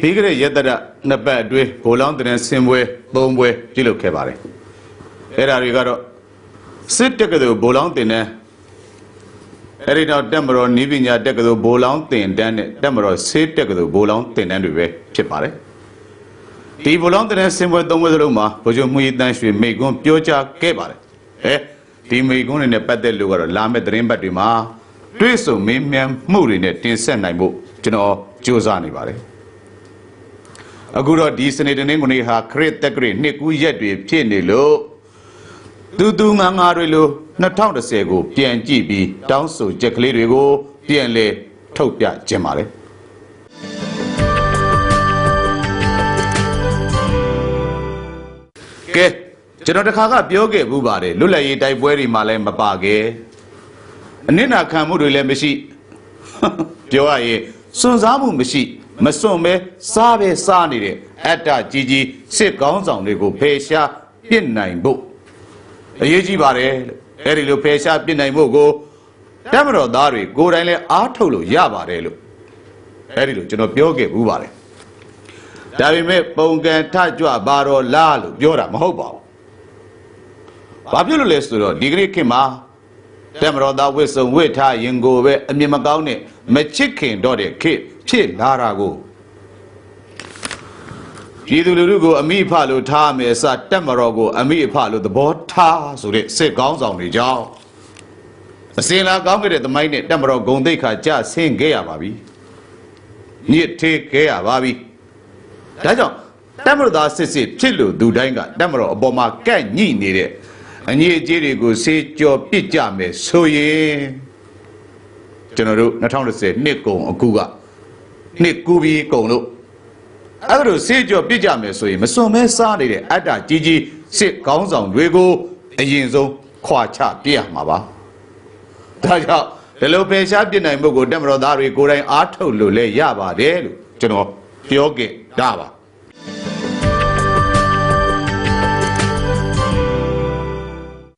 ပြီးကြတဲ့ရက်တရနှစ်ပတ်အတွင်းဗိုလ်လောင်းတဲ့ဆင်ပွဲသုံးပွဲပြုလုပ်ခဲ့ပါတယ်အဲ့ဒါတွေကတော့စစ်တက္ကသိုလ်ဗိုလ်လောင်းတင်တဲ့အဲ့ဒီတော့တက်မတော်နီးပညာတက္ကသိုလ်ဗိုလ်လောင်းတင်တန်းနဲ့တက်မတော်ဆေးတက္ကသိုလ်ဗိုလ်လောင်းတင်တန်းတွေပဲဖြစ်ပါတယ်ဒီဗိုလ်လောင်းတင်တဲ့ဆင်ပွဲသုံးပွဲစလုံးမှာဗိုလ်ချုပ်မှုရီတန်းရွှေမိကွန်းပြောကြားခဲ့ပါတယ်အဲဒီမိကွန်းတွေနဲ့ပတ်သက်လို့ကတော့လာမယ့်သတင်းပတ်တွေမှာတွေ့ဆုံမင်းမြန်မှုတွေနဲ့တင်ဆက်နိုင်ဖို့ကျွန်တော်ကြိုးစားနေပါတယ် အခုတော့ဒီစနေတနင်္ဂနွေဟာခရစ်တက္ကရီနှစ်ကူးရက်တွေဖြစ်နေလို့တူတူငါငါတွေလို2010ကိုပြန်ကြည့်ပြီးတောင်းဆိုချက်ကလေးတွေကိုပြန်လေထုတ်ပြခြင်းပါတယ်ကဲကျွန်တော်တခါကပြောခဲ့ဘူးပါတယ်လွတ်လပ်ရေးတိုက်ပွဲတွေမှာလည်းမပါခဲ့အနစ်နာခံမှုတွေလည်းမရှိပြောရရင်စွန့်စားမှုမရှိ မစွန့်ပဲစားပဲစားနေတဲ့အတ္တကြီးကြီးစစ်ကောင်းဆောင်တွေကိုဖယ်ရှားပြစ်နိုင်ဖို့အရေးကြီးပါတယ်လို့အဲ့ဒီလိုဖယ်ရှားပြစ်နိုင်ဖို့ကိုတမတော်သားတွေကိုယ်တိုင်လည်းအားထုတ်လို့ရပါတယ်လို့အဲ့ဒီလိုကျွန်တော်ပြောခဲ့ဘူးပါတယ်ဒါပေမဲ့ပုံကံထကြွပါတော့လားလို့ပြောတာမဟုတ်ပါဘူးဘာဖြစ်လို့လဲဆိုတော့ဒီကနေ့ခေတ်မှာ တက်မတော်သားဝစ်စုံဝစ်ထားရင်ကိုပဲအမြင်မကောင်းနဲ့မချစ်ခင်တော့တဲ့ခေတ်ဖြစ်လာတာကိုပြည်သူလူထုကိုအမိအဖလို့ထားမယ်အစတက်မတော်ကိုအမိအဖလို့သဘောထားဆိုတဲ့စစ်ကောင်းဆောင်တွေကြောင့်အစင်လာကောင်းခဲ့တဲ့သမိုင်းနဲ့တက်မတော်ဂုံတိတ်ခါကြဆင်းခဲ့ရပါပြီညစ်ထေးခဲ့ရပါပြီဒါကြောင့်တက်မတော်သားစစ်စစ်ဖြစ်လို့သူတိုင်းကတက်မတော်အပေါ်မှာကန့်ညှိနေတဲ့ အငြိအကျေးတွေကိုစေးကြော်ပစ်ကြမယ်ဆိုရင်ကျွန်တော်တို့2010နှစ်ကုန်အခုကနှစ်ကူပြီးကုန်လို့အဲ့ဒါလို့စေးကြော်ပစ်ကြမယ်ဆိုရင်မစွန်မဲစားနေတဲ့အတ္တကြီးကြီးစစ်ကောင်းဆောင်တွေကိုအရင်ဆုံးခွာချပြရမှာပါဒါကြောင့်ဒီလိုဖယ်ရှားပြစ်နိုင်မှုကိုတက်မတော်သားတွေကိုယ်တိုင်အားထုတ်လို့လည်းရပါတယ်လို့ကျွန်တော်ပြောခဲ့တာပါ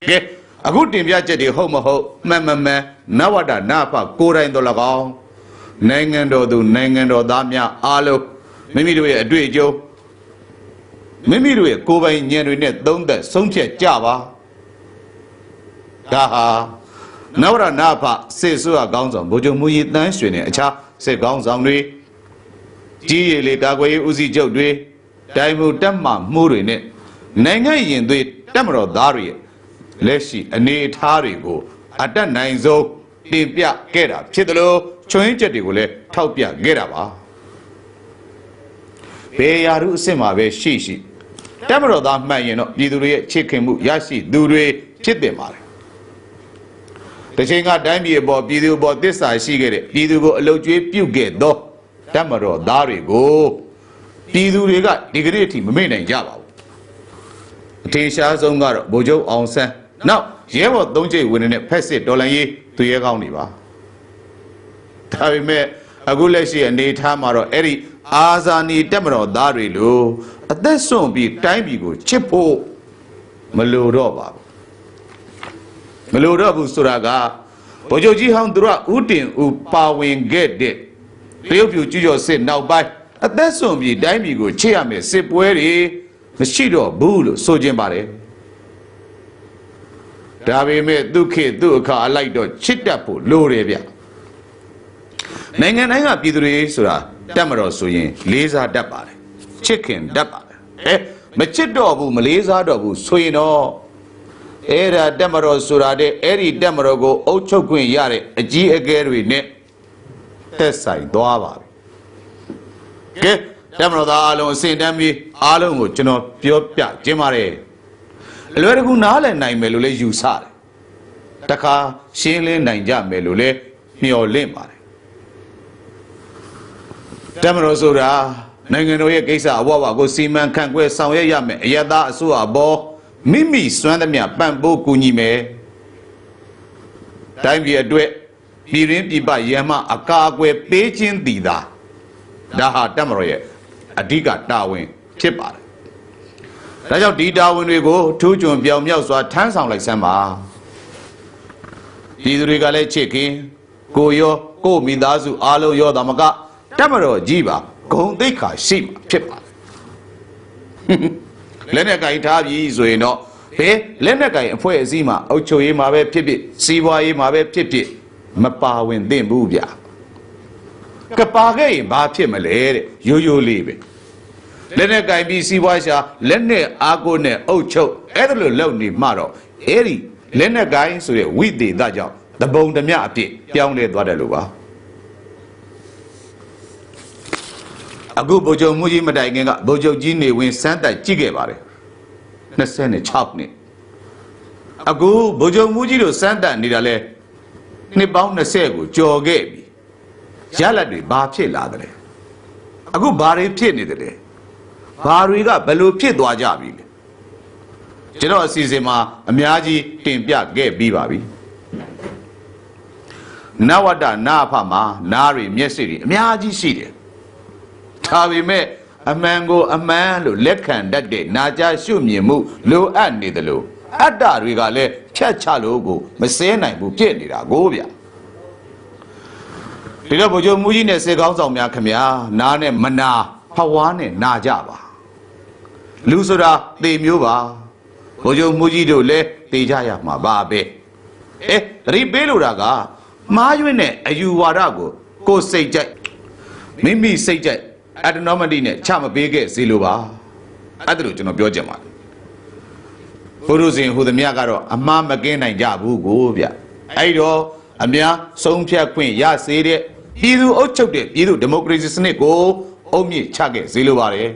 ကဲအခုတင်ပြချက်တွေဟုတ်မဟုတ်မှန်မမှန်နဝတ္တနာဖကိုယ်တိုင်တော်၎င်းနိုင်ငံတော်သူနိုင်ငံတော်သားများအားလုံးမိမိတို့ရဲ့အတွေ့အကြုံမိမိတို့ရဲ့ကိုယ်ပိုင်ဉာဏ်တွေနဲ့သုံးသက်ဆုံးဖြတ်ကြပါဒါဟာနဝရနာဖစေဆိုရကောင်းဆောင်ဗိုလ်ချုပ်မူရီတန်းရွှေနဲ့အခြားစစ်ကောင်းဆောင်တွေကြီးရည်လေကာကွယ်ရေးဦးစီးချုပ်တွေတိုင်မှုတက်မှမှုတွေနဲ့နိုင်ငံရင်သွေးတက်မတော်သားတွေရဲ့ လက်ရှိအနေအထားတွေကိုအတက်နိုင်ဆုံးတင်ပြခဲ့တာဖြစ်တယ်လို့ချွင်းချက်တွေကိုလည်းထောက်ပြခဲ့တာပါဘေးရာရုအစ်စ်မှာပဲရှိရှိတက်မတော်သားမှန်ရင်တော့ပြည်သူတွေရဲ့ချစ်ခင်မှုရရှိသူတွေဖြစ်တင်ပါတယ်တချိန်ကတိုင်းပြည်အပေါ်ပြည်သူအပေါ်တစ္ဆာရှိခဲ့တဲ့ပြည်သူကိုအလုတ်ကျွေးပြုတ်ခဲ့သောတက်မတော်သားတွေကိုပြည်သူတွေကဒီကနေ့အထိမမေ့နိုင်ကြပါဘူးအထင်ရှားဆုံးကတော့ဗိုလ်ချုပ်အောင်ဆန်း နောက်ရဲဘော်သုံးချိတ်ဝင်နေတဲ့ဖက်စစ်ဒေါ်လာရေးသူရဲကောင်းတွေပါဒါပေမဲ့အခုလက်ရှိအနေအထားမှာတော့အဲ့ဒီအာဇာနည်တက်မတော်သားတွေလို့အသက်ဆွန့်ပြီးတိုင်းပြည်ကိုချစ်ဖို့မလိုတော့ပါဘူးမလိုတော့ဘူးဆိုတာကဗိုလ်ချုပ်ကြီးဟောင်းသူတို့ကဥတင်ဥပါဝင်ခဲ့တဲ့တရုတ်ပြည်ကျူးကျော်စစ်နောက်ပိုင်းအသက်ဆွန့်ပြီးတိုင်းပြည်ကိုချစ်ရမယ်စစ်ပွဲတွေမရှိတော့ဘူးလို့ဆိုခြင်းပါတယ် ဒါပေမဲ့ဒုက္ခသူ့အခါအလိုက်တော့ချစ်တတ်ဖို့လိုတယ်ဗျနိုင်ငံတိုင်းကပြည်သူတွေဆိုတာတတ်မတော်ဆိုရင် လေးစားတတ်ပါတယ်ချစ်ခင်တတ်ပါတယ်အဲမချစ်တော့ဘူးမလေးစားတော့ဘူးဆိုရင်တော့အဲ့ဒါတတ်မတော်ဆိုတာတဲ့အဲ့ဒီတတ်မတော်ကိုအုပ်ချုပ်ခွင့်ရတဲ့အကြီးအကဲတွေနဲ့တက်ဆိုင်သွားပါပြီကဲတတ်မတော်သားအားလုံးအစဉ်တမ်းပြီးအားလုံးကိုကျွန်တော်ပြောပြခြင်းပါတယ် အလွယ်တကူနားလည်နိုင်မယ်လို့လည်းယူဆတယ်တခါရှင်းလင်းနိုင်ကြမယ်လို့လည်းမျှော်လင့်ပါတယ်တမတော်ဆိုတာနိုင်ငံတော်ရဲ့ကိစ္စအဘဝကိုစီမံခန့်ခွဲဆောင်ရွက်ရမယ်အယက်သားအစိုးရဘောမိမိစွမ်းသမျှပံ့ပိုးကူညီမယ်တိုင်းပြည်အတွက်ပြည်ရင်းပြည်ပရန်မှအကာအကွယ်ပေးခြင်းတည်တာဒါဟာတမတော်ရဲ့အဓိကတာဝန်ဖြစ်ပါတယ် ဒါကြောင့်ဒီတာဝန်တွေကိုထူးချွန်ပြောင်မြောက်စွာထမ်းဆောင်လိုက်စမ်းပါဒီသူတွေကလည်းချစ်ခင်ကိုရောကိုမိသားစုအားလုံးရောတာမကတတ်မတော်ကြီးပါဂုံသိက္ခာရှိမှာဖြစ်ပါတယ်လက်နဲ့ကင်ထားပြီဆိုရင်တော့ဘယ်လက်နဲ့ကင်အဖွဲ့အစည်းမှာအုပ်ချုပ်ရေးမှာပဲဖြစ်ဖြစ်စီးပွားရေးမှာပဲဖြစ်ဖြစ်မပါဝင်သင့်ဘူးဗျာကပါခဲ့ရင်ဘာဖြစ်မလဲတဲ့ရိုးရိုးလေးပဲ လက်နဲ့ကင်ပြီးစီးပွားရှာလက်နဲ့အားကိုနဲ့အုပ်ချုပ်အဲ့ဒါလိုလုပ်နေမှတော့အဲ့ဒီလက်နဲ့ကင်ဆိုတဲ့ဝိသေသကြောင့်တပုံဓမြအဖြစ်ပြောင်းလဲသွားတယ်လို့ပါအခုဗိုလ်ချုပ်မှုကြီးမတိုင်ခင်ကဗိုလ်ချုပ်ကြီးနေဝင်စမ်းတိုက်ကြည့်ခဲ့ပါတယ်26နှစ်အခုဗိုလ်ချုပ်မှုကြီးတို့စမ်းတက်နေတာလဲနှစ်ပေါင်း20ကိုကြော်ခဲ့ပြီရလက်တွေဘာဖြစ်လာတယ်လဲအခုဘာတွေဖြစ်နေတယ်လဲ ဘာတွေကဘယ်လိုဖြစ်သွားကြပြီလဲကျွန်တော်အစီအစဉ်မှာအများကြီးတင်ပြခဲ့ပြီးပါပြီနဝတ္တနာဖမှာနားတွေမျက်စိတွေအများကြီးရှိတယ်ဒါပေမဲ့အမှန်ကိုအမှန်လို့လက်ခံတတ်တဲ့နာကြားရှုမြင်မှုလိုအပ်နေတယ်လို့အတ္တတွေကလည်းဖြတ်ချလို့ကိုမစဲနိုင်ဘူးဖြစ်နေတာကိုဗျဒီတော့ဗိုလ်ချုပ်မူကြီးနဲ့စေကောင်းဆောင်များခမညာနားနဲ့မနာဖဝါးနဲ့နာကြပါ လူဆိုတာသေမျိုးပါဗိုလ်ချုပ်မူကြီးတို့လည်းသေကြရမှာပါပဲအဲသတိပေးလို့တာကမားရွင့်တဲ့အယူဝါဒကိုကိုယ်စိတ်ကြိုက်မိမိစိတ်ကြိုက်အတနောမတိနဲ့ချမပေးခဲ့စီလိုပါအဲ့ဒါလို့ကျွန်တော်ပြောချင်ပါတယ်ဘုရုဇင်ဟူသည်မြတ်ကတော့အမှားမကင်းနိုင်ကြဘူးကိုဗျအဲ့တော့အများဆုံးဖြတ်ခွင့်ရစေတဲ့ပြည်သူအုပ်ချုပ်တဲ့ပြည်သူဒီမိုကရေစီစနစ်ကိုအုံမြင့်ချခဲ့စီလိုပါတယ်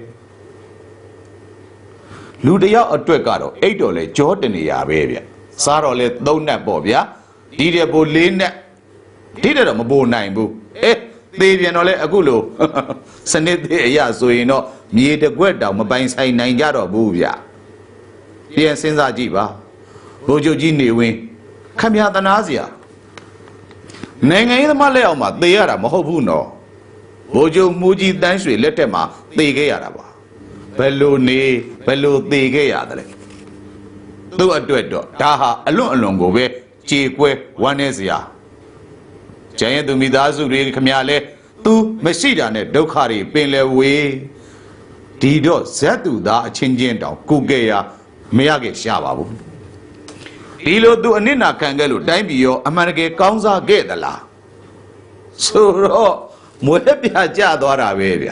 လူတယောက်အတွက်ကတော့အိတ်တော်လဲကြောတနေရပဲဗျစားတော့လဲသုံးနတ်ပေါ့ဗျာဒီတဲ့ဘိုလေးနတ်ဒီတဲ့တော့မပိုနိုင်ဘူးအဲသေပြန်တော့လဲအခုလို့စနစ်သေးအရာဆိုရင်တော့မြေတကွက်တောင်မပိုင်ဆိုင်နိုင်ကြတော့ဘူးဗျပြန်စဉ်းစားကြည့်ပါဘိုလ်ချုပ်ကြီးနေဝင်ခမရတနာစရာနိုင်ငံရေးသမားလက်အောက်မှာသေရတာမဟုတ်ဘူးနော်ဘိုလ်ချုပ်မူကြီးတန်းရွှေလက်ထက်မှာသေခဲ့ရတာပါ ဘယ်လိုနေဘယ်လိုသေခဲ့ရတယ်လဲသူ့အတွက်တော့ဒါဟာအလွန်အလွန်ကိုပဲကြေကွဲဝမ်းနေစရာကျန်ရဲ့သူမိသားစုတွေခမရလဲသူမရှိတာနဲ့ဒုက္ခတွေပင်လဲဝေးဒီတော့ဇက်သူသားအချင်းချင်းတောင်ကုကဲရမရခဲ့ရှာပါဘူးဒီလိုသူအနစ်နာခံခဲ့လို့တိုင်းပြည်ရောအမှန်တကယ်ကောင်းစားခဲ့သလားဆိုတော့မွေးပြကြသွားတာပဲဗျ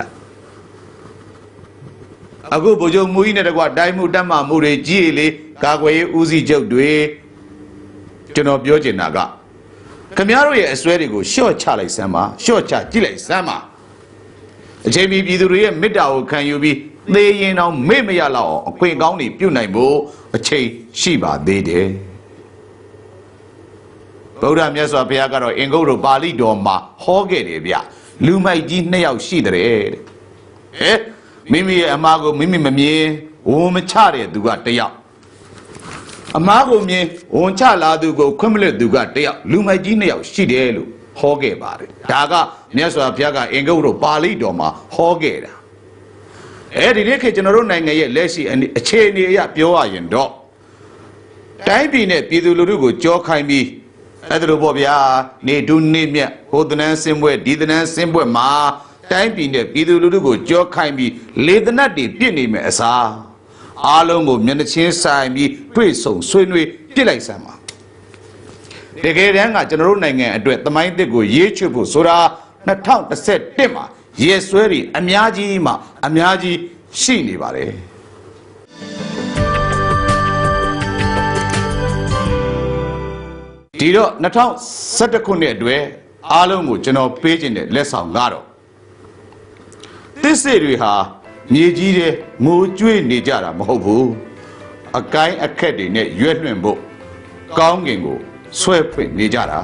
အခုဗိုလ်ချုပ်မူကြီးနဲ့တကွတိုင်းမှုတက်မှမှုတွေကြီးလေကာကွယ်ရေးဦးစီးချုပ်တွေကျွန်တော်ပြောချင်တာကခမည်းတော်ရဲ့အစွဲတွေကိုရှော့ချလိုက်စမ်းပါရှော့ချကြည့်လိုက်စမ်းပါအချိန်မီပြည်သူတွေရဲ့မေတ္တာကိုခံယူပြီးသေရင်တောင်မေ့မရလောက်အောင်အခွင့်ကောင်းတွေပြုတ်နိုင်ဖို့အချိန်ရှိပါသေးတယ်ဗုဒ္ဓမြတ်စွာဘုရားကတော့အင်္ဂုတ္တပါဠိတော်မှာဟောခဲ့တယ်ဗျလူမိုက်ကြီးနှစ်ယောက်ရှိတဲ့တဲ့ဟဲ့ မိမိရဲ့အမားကိုမိမိမမြင်ဝန်မချတဲ့သူကတယောက်အမားကိုမြင်ဝန်ချလာသူကိုခွင့်မလက်သူကတယောက်လူမိုက်ကြီးနှစ်ယောက်ရှိတယ်လို့ဟောခဲ့ပါတယ်ဒါကမြတ်စွာဘုရားကအင်္ဂုတ္တပါဠိတော်မှာဟောခဲ့တာအဲဒီနေ့ခေတ်ကျွန်တော်တို့နိုင်ငံရဲ့လက်ရှိအခြေအနေအရပြောရရင်တော့တိုင်းပြည်နဲ့ပြည်သူလူထုကိုကြောခိုင်းပြီးအဲ့ဒါလိုပေါ့ဗျာနေဒုနေမြတ်ဟိုသနန်းစင်ပွဲဒီသနန်းစင်ပွဲမှာ တိုင်းပြည်နဲ့ပြည်သူလူထုကိုကြောခိုင်းပြီးလေသနတ်တွေပြစ်နေမယ်အစားအားလုံးကိုမျက်နှာချင်းဆိုင်ပြီးတွေ့ဆုံဆွေးနွေးပြစ်လိုက်စမ်းပါတကယ်တမ်းကကျွန်တော်တို့နိုင်ငံအတွက်သမိုင်းတစ်ကိုရေးချွတ်ဖို့ဆိုတာ2021မှာရဲဆွဲတွေအများကြီးမှအများကြီးရှိနေပါတယ်ဒီတော့2011ခုနှစ်အတွက်အားလုံးကိုကျွန်တော်ပေးခြင်းတဲ့လက်ဆောင်ကတော့ သစ္စေတွေဟာမြေကြီးတဲ့ငိုကြွေးနေကြတာမဟုတ်ဘူးအကိုင်းအခက်တွေနဲ့ရွက်လွှင့်ဖို့ကောင်းကင်ကိုဆွဲဖွင့်နေကြတာ